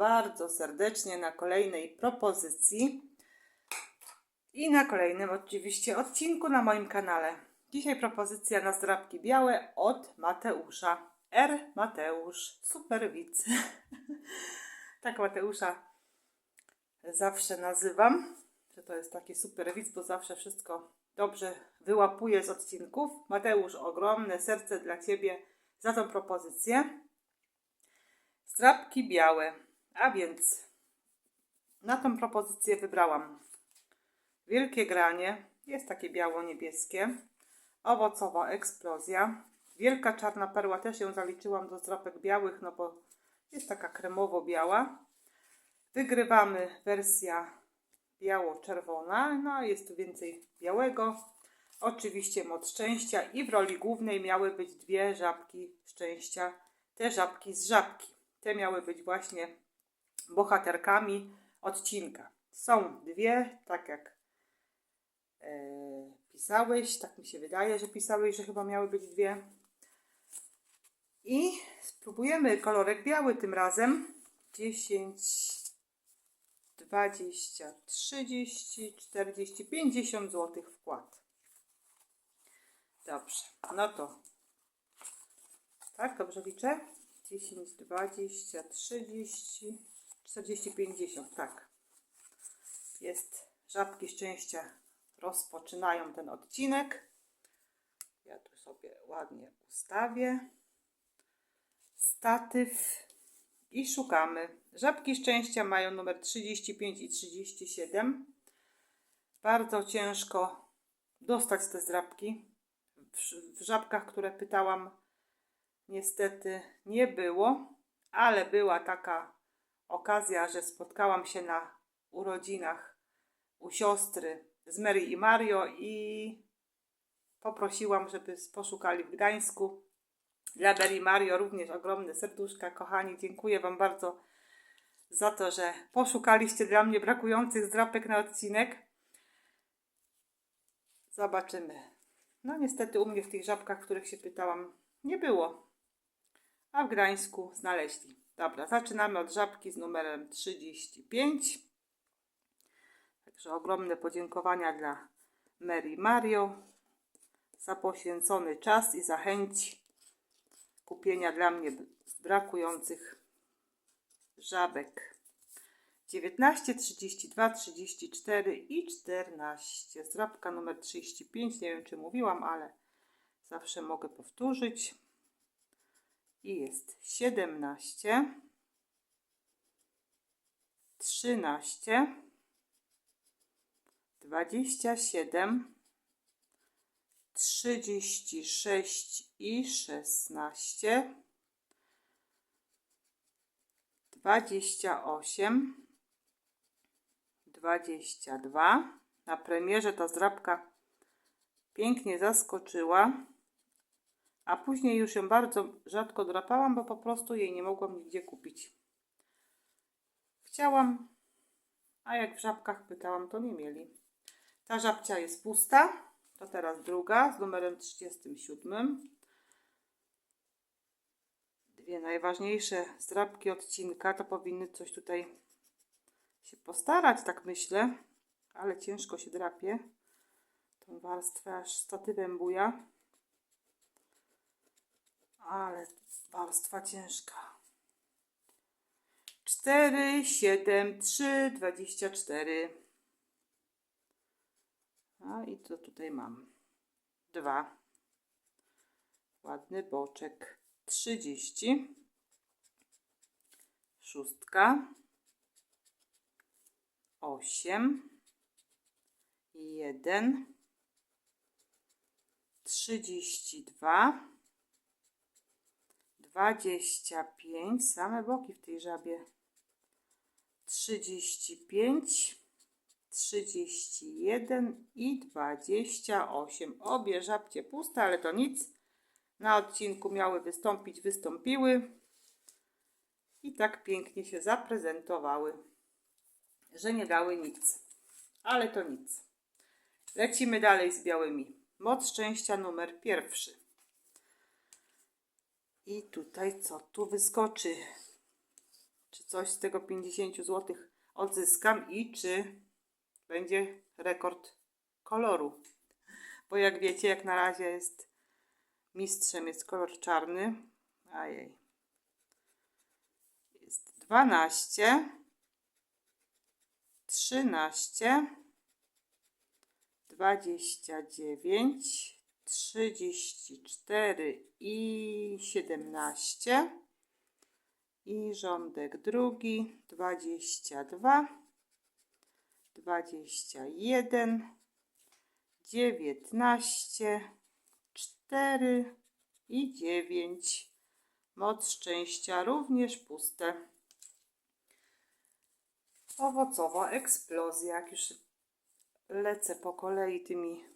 bardzo serdecznie na kolejnej propozycji i na kolejnym oczywiście odcinku na moim kanale. Dzisiaj propozycja na zdrabki białe od Mateusza. R. Mateusz, super widz. tak Mateusza zawsze nazywam, że to jest taki super widz, bo zawsze wszystko dobrze wyłapuje z odcinków. Mateusz, ogromne serce dla Ciebie za tą propozycję. Strapki białe, a więc na tą propozycję wybrałam wielkie granie, jest takie biało-niebieskie, owocowa eksplozja, wielka czarna perła, też ją zaliczyłam do zdrapek białych, no bo jest taka kremowo-biała. Wygrywamy wersja biało-czerwona, no jest tu więcej białego. Oczywiście moc szczęścia i w roli głównej miały być dwie żabki szczęścia, te żabki z żabki. Te miały być właśnie bohaterkami odcinka. Są dwie, tak jak e, pisałeś, tak mi się wydaje, że pisałeś, że chyba miały być dwie. I spróbujemy kolorek biały tym razem. 10, 20, 30, 40, 50 zł wkład. Dobrze, no to tak, dobrze liczę? 10, 20, 30, 40, 50, tak. Jest Żabki Szczęścia rozpoczynają ten odcinek. Ja tu sobie ładnie ustawię statyw i szukamy. Żabki Szczęścia mają numer 35 i 37. Bardzo ciężko dostać te zdrabki. W żabkach, które pytałam, niestety nie było, ale była taka okazja, że spotkałam się na urodzinach u siostry z Mary i Mario i poprosiłam, żeby poszukali w Gdańsku. Dla Mary i Mario również ogromne serduszka, kochani. Dziękuję Wam bardzo za to, że poszukaliście dla mnie brakujących zdrapek na odcinek. Zobaczymy. No niestety u mnie w tych żabkach, których się pytałam, nie było. A w Gdańsku znaleźli. Dobra, zaczynamy od żabki z numerem 35. Także ogromne podziękowania dla Mary Mario za poświęcony czas i za chęć kupienia dla mnie brakujących żabek. 19, 32, 34 i 14. Zdrabka numer 35. Nie wiem, czy mówiłam, ale zawsze mogę powtórzyć. I jest 17, 13, 27, 36 i 16, 28, 22. Na premierze ta zdrabka pięknie zaskoczyła, a później już ją bardzo rzadko drapałam, bo po prostu jej nie mogłam nigdzie kupić. Chciałam, a jak w żabkach pytałam, to nie mieli. Ta żabcia jest pusta. To teraz druga z numerem 37. Dwie najważniejsze zdrabki odcinka to powinny coś tutaj się postarać, tak myślę, ale ciężko się drapie. Tą warstwę aż statywem buja. Ale warstwa ciężka. 4, 7, 3, 24. A i co tutaj mam? 2. Ładny boczek. 30. Szóstka. 8. 1. 32. 25. Same boki w tej żabie. 35. 31 i 28. Obie żabcie puste, ale to nic. Na odcinku miały wystąpić, wystąpiły. I tak pięknie się zaprezentowały, że nie dały nic. Ale to nic. Lecimy dalej z białymi. Moc szczęścia numer pierwszy. I tutaj co tu wyskoczy? czy coś z tego 50 zł odzyskam i czy będzie rekord koloru. Bo jak wiecie, jak na razie jest mistrzem jest kolor czarny. Ajej. Jest 12, 13, 29, 34 i 17 i rządek drugi 22 21 19 4 i 9 moc szczęścia również puste. Owocowa eksplozja. Jak już lecę po kolei tymi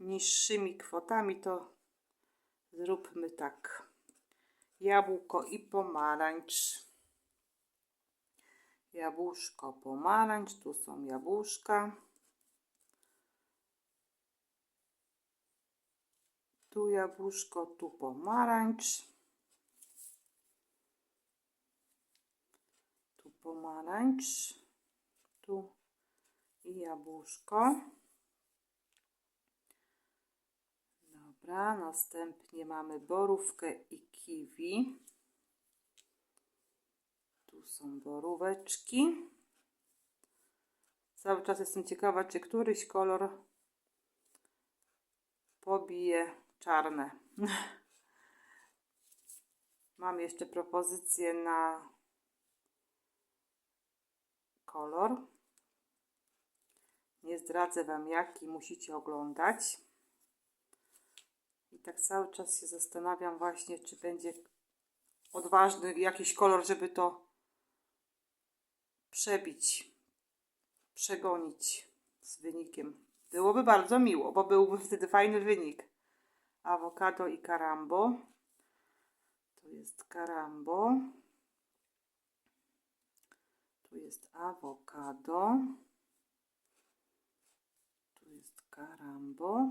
niższymi kwotami, to zróbmy tak. Jabłko i pomarańcz. Jabłuszko, pomarańcz, tu są jabłuszka. Tu jabłuszko, tu pomarańcz. Tu pomarańcz. Tu i jabłuszko. Dobra, następnie mamy borówkę i kiwi. Tu są boróweczki. Cały czas jestem ciekawa, czy któryś kolor pobije czarne. Mam jeszcze propozycję na kolor. Nie zdradzę Wam jaki, musicie oglądać. I tak cały czas się zastanawiam właśnie, czy będzie odważny jakiś kolor, żeby to przebić, przegonić z wynikiem. Byłoby bardzo miło, bo byłby wtedy fajny wynik. Awokado i karambo. Tu jest karambo. Tu jest awokado. Tu jest karambo.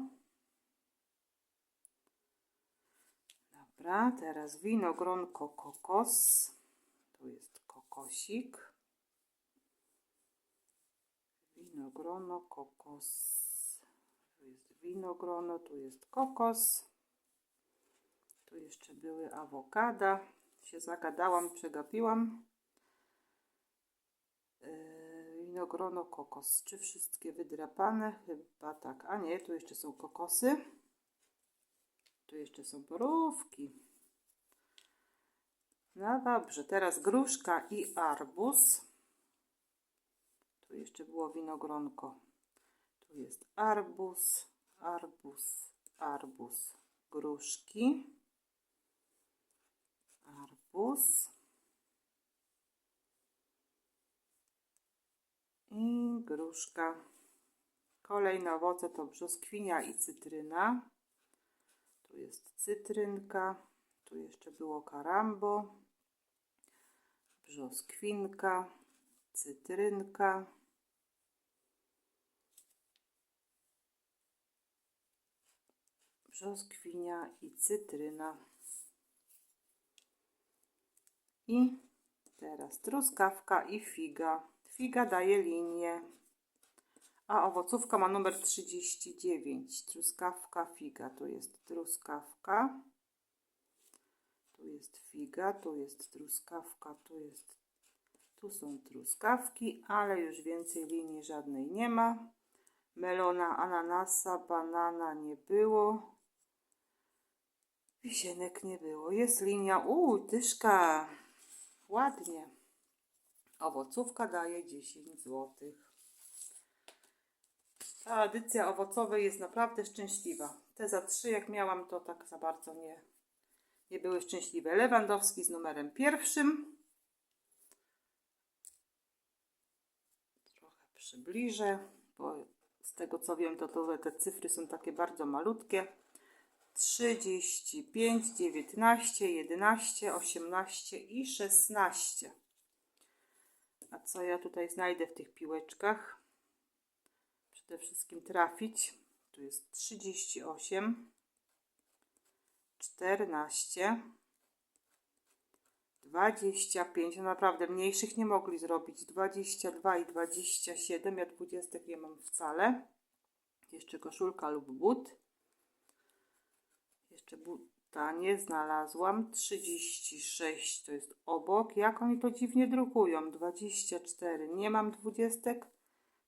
Dobra, teraz winogronko kokos. Tu jest kokosik. Winogrono kokos. Tu jest winogrono, tu jest kokos. Tu jeszcze były awokada. Się zagadałam, przegapiłam. Yy, Winogrono kokos. Czy wszystkie wydrapane? Chyba tak. A nie, tu jeszcze są kokosy. Tu jeszcze są borówki. No dobrze, teraz gruszka i arbuz. Tu jeszcze było winogronko. Tu jest arbuz, arbuz, arbuz, gruszki, arbuz i gruszka. Kolejne owoce to brzoskwinia i cytryna. Tu jest cytrynka, tu jeszcze było karambo, brzoskwinka, cytrynka. Brzoskwinia i cytryna. I teraz truskawka i figa. Figa daje linię a owocówka ma numer 39. Truskawka, figa. Tu jest truskawka. Tu jest figa, tu jest truskawka, tu jest tu są truskawki, ale już więcej linii żadnej nie ma. Melona, ananasa, banana nie było. Wisienek nie było. Jest linia, uuu, tyszka. Ładnie. Owocówka daje 10 złotych. Ta edycja owocowej jest naprawdę szczęśliwa. Te za trzy, jak miałam, to tak za bardzo nie, nie były szczęśliwe. Lewandowski z numerem pierwszym. Trochę przybliżę, bo z tego co wiem, to, to te cyfry są takie bardzo malutkie. 35, 19, 11, 18 i 16. A co ja tutaj znajdę w tych piłeczkach? Przede wszystkim trafić. Tu jest 38, 14, 25, no naprawdę mniejszych nie mogli zrobić. 22 i 27, ja 20 nie mam wcale. Jeszcze koszulka lub but. Jeszcze buta nie znalazłam. 36 to jest obok. Jak oni to dziwnie drukują? 24 nie mam 20.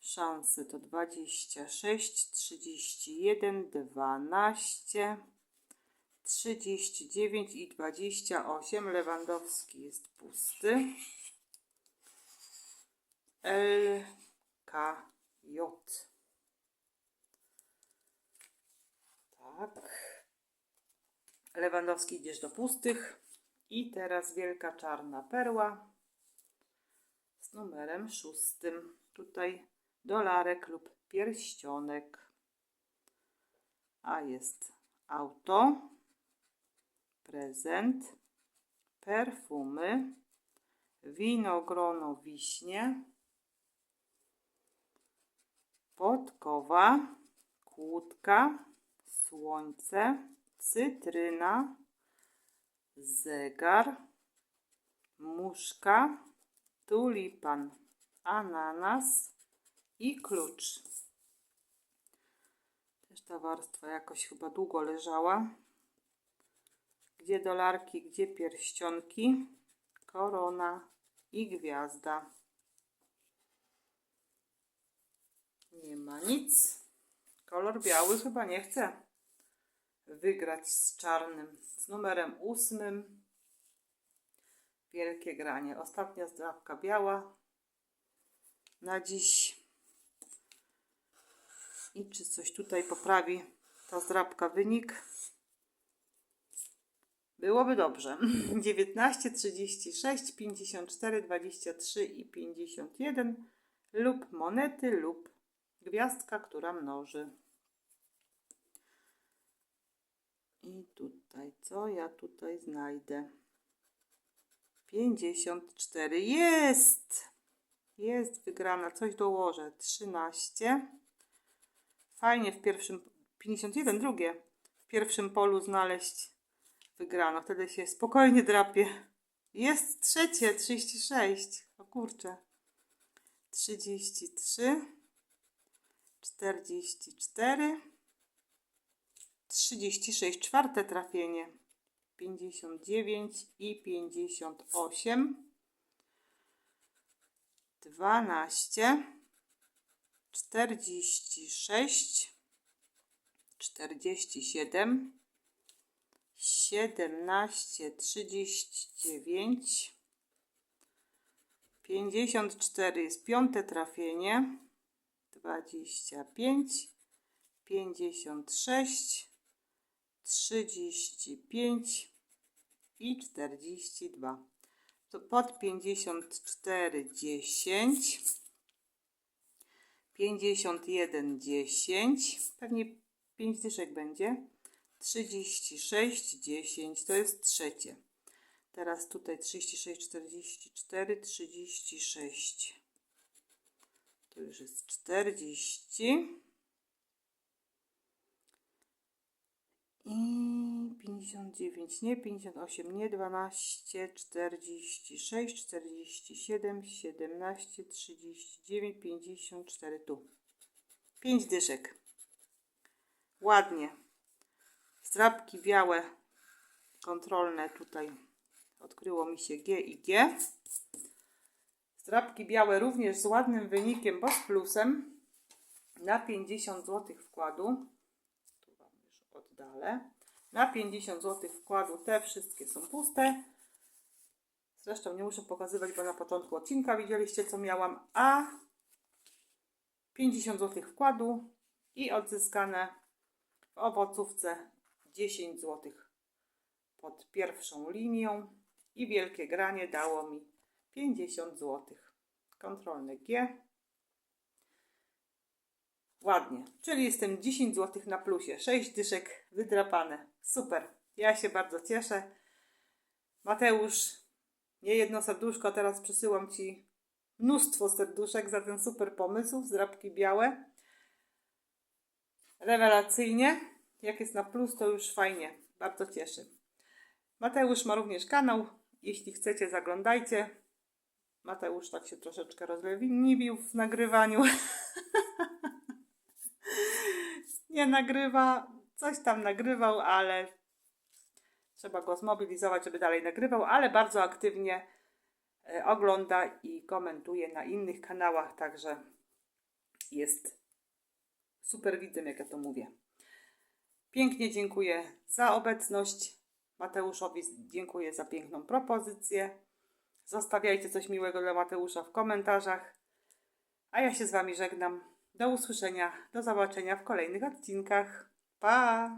szanse to 26, 31, 12, 39 i 28. Lewandowski jest pusty. LKJ. Tak. Lewandowski idziesz do pustych. I teraz wielka czarna perła z numerem szóstym. Tutaj dolarek lub pierścionek. A jest auto, prezent, perfumy, wino, grono, wiśnie, podkowa, kłódka, słońce, cytryna, zegar, muszka, tulipan, ananas i klucz. Też ta warstwa jakoś chyba długo leżała. Gdzie dolarki, gdzie pierścionki, korona i gwiazda. Nie ma nic. Kolor biały chyba nie chce wygrać z czarnym. Z numerem ósmym. Wielkie granie. Ostatnia zdrawka biała na dziś. I czy coś tutaj poprawi ta zdrabka wynik? Byłoby dobrze. 19, 36, 54, 23 i 51 lub monety lub gwiazdka, która mnoży. I tutaj, co ja tutaj znajdę? 54. Jest! Jest wygrana. Coś dołożę. 13. Fajnie w pierwszym. 51, drugie. W pierwszym polu znaleźć wygrano. Wtedy się spokojnie drapie. Jest trzecie. 36. O kurczę. 33. 44. 36. Czwarte trafienie. 59 i 58, 12, 46, 47, 17, 39, 54 jest piąte trafienie, 25, 56, 35 i 42. To pod 54 10, 51 10, pewnie 5 dyszek będzie. 36 10, to jest trzecie. Teraz tutaj 36 44 36. To już jest 40. I 59, nie 58, nie 12, 46, 47, 17, 39, 54, tu. 5 dyszek. Ładnie. Zdrabki białe, kontrolne tutaj. Odkryło mi się G i G. Zdrabki białe również z ładnym wynikiem, bo z plusem. Na 50 zł wkładu oddalę. Na 50 zł wkładu te wszystkie są puste. Zresztą nie muszę pokazywać, bo na początku odcinka widzieliście co miałam. A 50 zł wkładu i odzyskane w owocówce 10 zł pod pierwszą linią i wielkie granie dało mi 50 zł. Kontrolne G Ładnie. Czyli jestem 10 zł na plusie. 6 dyszek wydrapane. Super. Ja się bardzo cieszę. Mateusz, nie jedno serduszko, teraz przesyłam Ci mnóstwo serduszek za ten super pomysł. Zdrabki białe. Rewelacyjnie. Jak jest na plus, to już fajnie. Bardzo cieszy. Mateusz ma również kanał. Jeśli chcecie, zaglądajcie. Mateusz tak się troszeczkę rozleniwił w nagrywaniu. Nie nagrywa, coś tam nagrywał, ale trzeba go zmobilizować, żeby dalej nagrywał, ale bardzo aktywnie e, ogląda i komentuje na innych kanałach, także jest super widzem, jak ja to mówię. Pięknie dziękuję za obecność. Mateuszowi dziękuję za piękną propozycję. Zostawiajcie coś miłego dla Mateusza w komentarzach. A ja się z Wami żegnam. Do usłyszenia, do zobaczenia w kolejnych odcinkach. Pa!